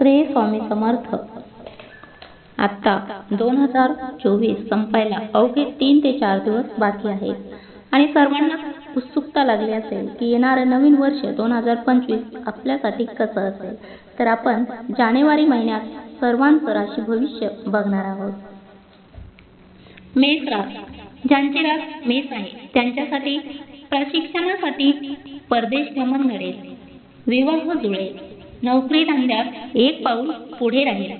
श्री स्वामी समर्थ. आत्ता दोन हजार चोवीस संपायला अवघे तीन ते चार दिवस बाकी आहेत. आणि सर्वांनाच उत्सुकता लागली असेल की येणारं नवीन वर्ष दोन हजार पंचवीस आपल्यासाठी कसं असेल तर आपण जानेवारी महिन्यात सर्वांचं राशी भविष्य बघणार आहोत. मेष रास ज्यांची रास मेष आहे त्यांच्यासाठी प्रशिक्षणासाठी परदेश भ्रमण घडेल. विवाह जुळेल. नोकरी धंद्यात एक पाऊल पुढे राहील.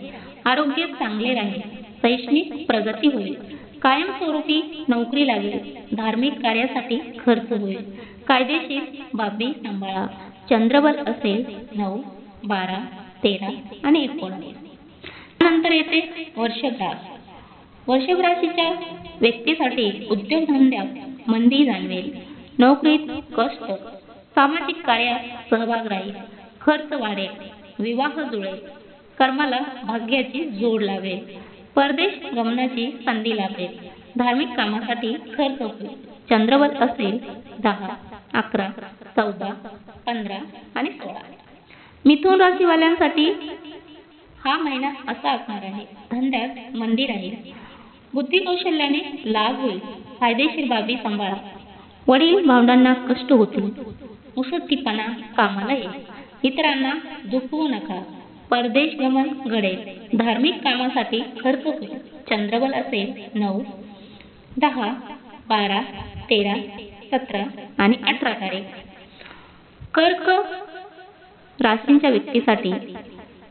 आरोग्य चांगले राहील. शैक्षणिक प्रगती होईल. कायमस्वरूपी नोकरी लागेल. धार्मिक कार्यासाठी खर्च होईल. कायदेशीर बाबी सांभाळा. चंद्रबल असेल नऊ बारा तेरा आणि एकोणवीस नंतर येते वर्षभ वर्षभराशीच्या राशीच्या व्यक्तीसाठी उद्योगधंद्यात मंदी जाणवेल. नोकरीत कष्ट सामाजिक कार्यात सहभाग राहील. खर्च वाढेल विवाह जुळेल कर्माला भाग्याची जोड लावेल परदेश गमनाची संधी लाभेल धार्मिक कामासाठी खर्च होईल. चंद्रवत असेल दहा अकरा चौदा पंधरा आणि सोळा. मिथुन राशीवाल्यांसाठी हा महिना असा असणार आहे. धंद्यात मंदी राहील बुद्धी कौशल्याने लाभ होईल. फायदेशीर बाबी सांभाळा. वडील भावंडांना कष्ट होतील. उसत्तीपणा कामाला येईल. इतरांना दुखवू नका. परदेश गमन घडेल. धार्मिक कामासाठी खर्च होईल. चंद्रबल असेल नऊ दहा बारा तेरा सतरा आणि अठरा तारीख. कर्क राशींच्या व्यक्तीसाठी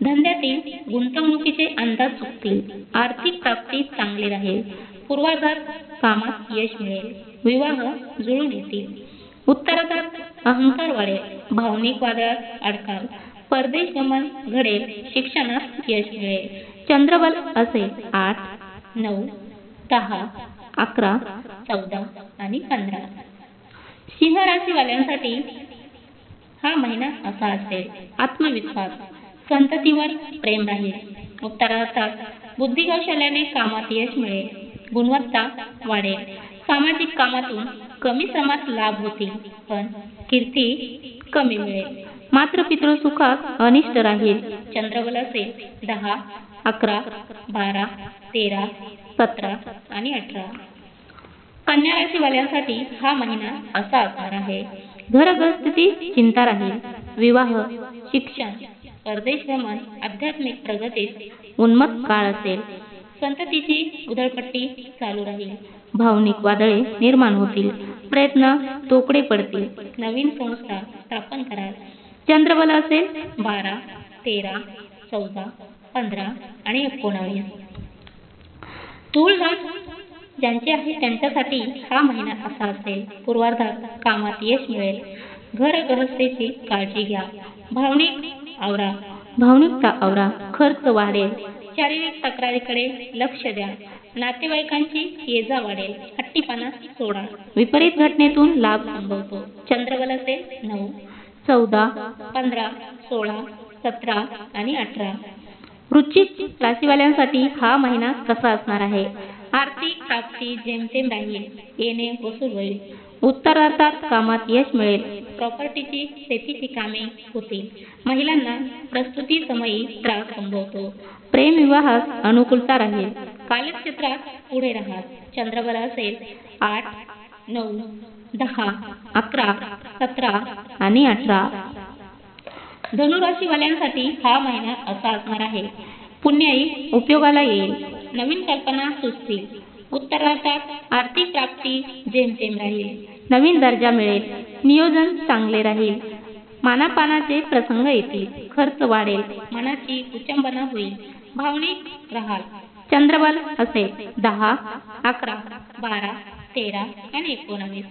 धंद्यातील गुंतवणुकीचे अंदाज चुकतील. आर्थिक प्राप्ती चांगली राहील. पूर्वाधार कामात यश मिळेल. विवाह जुळून येतील. उत्तराधात अहंकार वाढेल भावनिक वादळात अडकाल परदेश गमन घडेल शिक्षणात यश मिळेल. चंद्रबल असेल आठ नऊ दहा अकरा चौदा आणि पंधरा. सिंह राशीवाल्यांसाठी हा महिना असा असेल. आत्मविश्वास संततीवर प्रेम राहील. उत्तरार्थात बुद्धी कौशल्याने कामात यश मिळेल. गुणवत्ता वाढेल. सामाजिक कामातून कमी समास लाभ होतील पण कीर्ती कमी मिळेल. मात्र पितृ सुखात अनिष्ट राहील. चंद्रबल असेल दहा अकरा बारा तेरा सतरा आणि अठरा. कन्या राशीवाल्यांसाठी हा महिना असा असणार आहे. घरग्रस्थिती चिंता राहील. विवाह शिक्षण परदेश भ्रमण आध्यात्मिक प्रगतीत उन्मत्त काळ असेल. संततीची उधळपट्टी चालू राहील. भावनिक वादळे निर्माण होतील. प्रयत्न तोकडे पडतील. नवीन संस्था स्थापन कराल. चंद्रबल असेल बारा तेरा चौदा पंधरा आणि एकोणावीस. तूळ ज्यांचे आहे त्यांच्यासाठी हा महिना असा असेल. पूर्वार्धात कामात यश मिळेल. घर गृहस्थेची काळजी घ्या. भावनिक आवरा. भावनिकता आवरा. खर्च वाढेल. शारीरिक तक्रारीकडे लक्ष द्या. नातेवाईकांची येजा वाढेल. हट्टीपणा सोडा. विपरीत घटनेतून लाभ संभवतो. चंद्रबल नऊ चौदा पंधरा सोळा सतरा आणि अठरा. वृश्चिक राशीवाल्यांसाठी हा महिना कसा असणार आहे? आर्थिक प्राप्ती जेमतेम राहील. येणे वसूल होईल. उत्तरार्थात कामात यश मिळेल. प्रॉपर्टीची शेतीची कामे होतील महिलांना प्रस्तुती समयी त्रास संभवतो प्रेम विवाहात अनुकूलता राहील. कालक्षेत्रात पुढे राहा. चंद्रबल असेल आठ नऊ दहा अकरा सतरा आणि अठरा. धनुराशीवाल्यांसाठी हा महिना असा असणार आहे. पुण्याई उपयोगाला येईल. नवीन कल्पना सुचतील. उत्तरार्थात आर्थिक प्राप्ती जेमतेम राहील. नवीन दर्जा मिळेल. नियोजन चांगले राहील. मानापानाचे प्रसंग येतील. खर्च वाढेल. मनाची उचंबना होईल. भावनिक राहाल. चंद्रबल असेल. दहा अकरा बारा तेरा आणि एकोणावीस.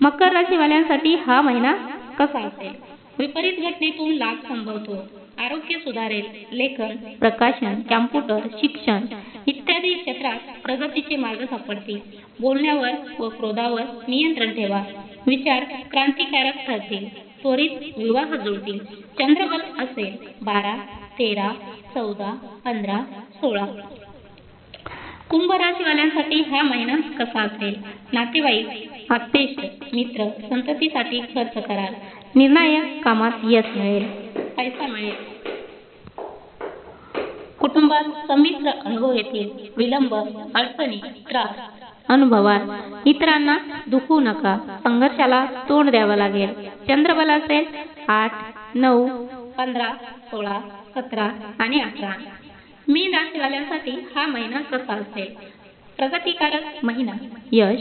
मकर राशीवाल्यांसाठी हा महिना कसा असेल? विपरीत घटनेतून लाभ संभवतो. आरोग्य सुधारेल लेखन प्रकाशन कॅम्प्युटर शिक्षण इत्यादी क्षेत्रात प्रगतीचे मार्ग सापडतील. बोलण्यावर व क्रोधावर नियंत्रण ठेवा. विचार क्रांतिकारक ठरतील. त्वरित विवाह जुळतील. चंद्रबल असेल बारा तेरा चौदा पंधरा सोळा. कुंभ राशीवाल्यांसाठी हा महिना कसा असेल? नातेवाईक आत्तेष्ट मित्र संततीसाठी खर्च कराल. निर्णायक कामात यश मिळेल. पैसा मिळेल कुटुंबात संमिश्र अनुभव येतील विलंब अडचणी त्रास अनुभवात. इतरांना दुखू नका. संघर्षाला तोंड द्यावं लागेल. चंद्रबल असेल आठ नऊ पंधरा सोळा सतरा आणि अठरा. मी राशीवाल्यांसाठी हा महिना कसा असेल. प्रगतिकारक महिना. यश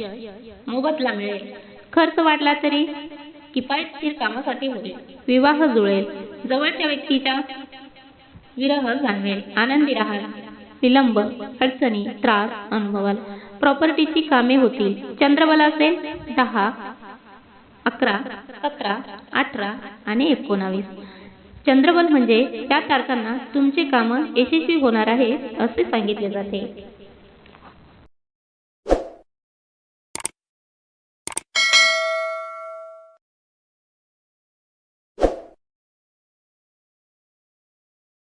मोबदला मिळेल. खर्च वाढला तरी किफायतशीर कामासाठी होईल विवाह जुळेल. जवळच्या व्यक्तीच्या विरह जाणवेल आनंदी राहाल. विलंब अडचणी त्रास अनुभवाल. प्रॉपर्टीची कामे होतील. चंद्रबल असेल दहा अकरा सतरा अठरा आणि एकोणावीस. चंद्रबल म्हणजे त्या तारखांना तुमचे कामं यशस्वी होणार आहे असे सांगितले जाते.